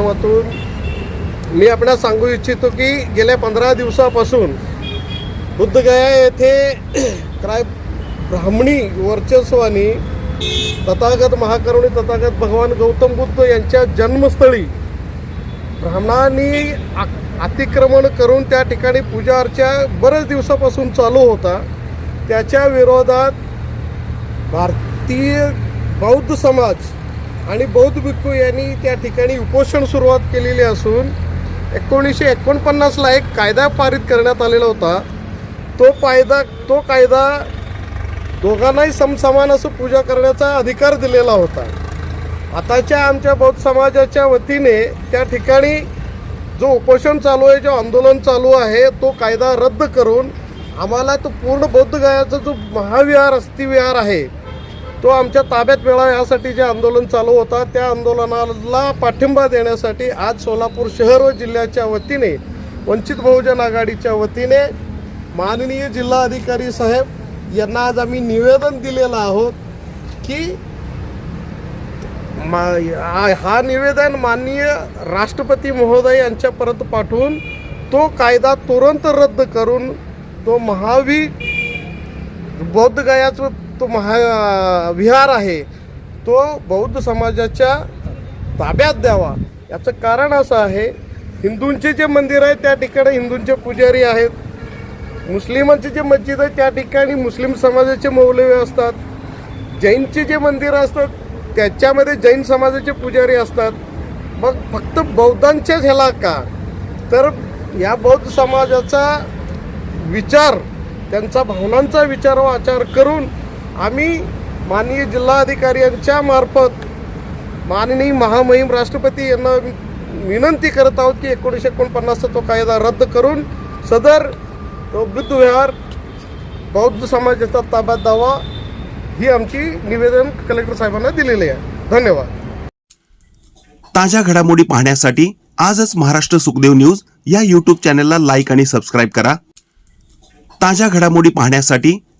माध्यमातून मी आपल्याला सांगू इच्छितो की गेल्या पंधरा दिवसापासून बुद्धगया येथे काय ब्राह्मणी वर्चस्वानी तथागत महाकरुणी तथागत भगवान गौतम बुद्ध यांच्या जन्मस्थळी ब्राह्मणांनी आ- अतिक्रमण करून त्या ठिकाणी पूजा अर्चा बरेच दिवसापासून चालू होता. त्याच्या विरोधात भारतीय बौद्ध समाज आणि बौद्ध भिक्खू यांनी त्या ठिकाणी उपोषण सुरुवात केलेली असून एकोणीसशे एकोणपन्नासला एक कायदा पारित करण्यात आलेला होता. तो कायदा तो कायदा दोघांनाही समसमान असं पूजा करण्याचा अधिकार दिलेला होता. आताच्या आमच्या बौद्ध समाजाच्या वतीने त्या ठिकाणी जो उपोषण चालू आहे जो आंदोलन चालू आहे तो कायदा रद्द करून आम्हाला तो पूर्ण बौद्ध गायाचा जो महाविहार अस्थिविहार आहे तो आमच्या ताब्यात मिळावा यासाठी जे आंदोलन चालू होता त्या आंदोलनाला पाठिंबा देण्यासाठी आज सोलापूर शहर व जिल्ह्याच्या वतीने वंचित बहुजन आघाडीच्या वतीने माननीय जिल्हाधिकारी साहेब यांना आज आम्ही निवेदन दिलेलं आहोत की मा हा- निवेदन माननीय राष्ट्रपती महोदय यांच्यापर्यंत पाठवून तो कायदा तुरंत रद्द करून तो महावी बौद्धगयाचं तो महा विहार आहे तो बौद्ध समाजाच्या ताब्यात द्यावा. याचं कारण असं आहे हिंदूंचे जे मंदिर आहे त्या ठिकाणी हिंदूंचे पुजारी आहेत. मुस्लिमांचे जे मस्जिद आहे त्या ठिकाणी मुस्लिम समाजाचे मौलवी असतात. जैनचे जे मंदिर असतात त्याच्यामध्ये जैन समाजाचे पुजारी असतात. मग फक्त बौद्धांच्याच ह्याला का? तर या बौद्ध समाजाचा विचार त्यांचा भावनांचा विचार व आचार करून आम्ही माननीय जिल्हाधिकारी यांच्या मार्फत माननीय महामहिम राष्ट्रपती यांना विनंती करत आहोत की एकोणीसशे एकोणपन्नासचा तो कायदा रद्द करून सदर तो बुद्ध विहार बौद्ध समाजाचा ताब्यात द्यावा ही आमची निवेदन कलेक्टर साहेबांना दिलेली आहे. धन्यवाद. ताज्या घडामोडी पाहण्यासाठी आजच महाराष्ट्र सुखदेव न्यूज या यूट्यूब चॅनलला लाईक आणि सबस्क्राईब करा. ताज्या घडामोडी पाहण्यासाठी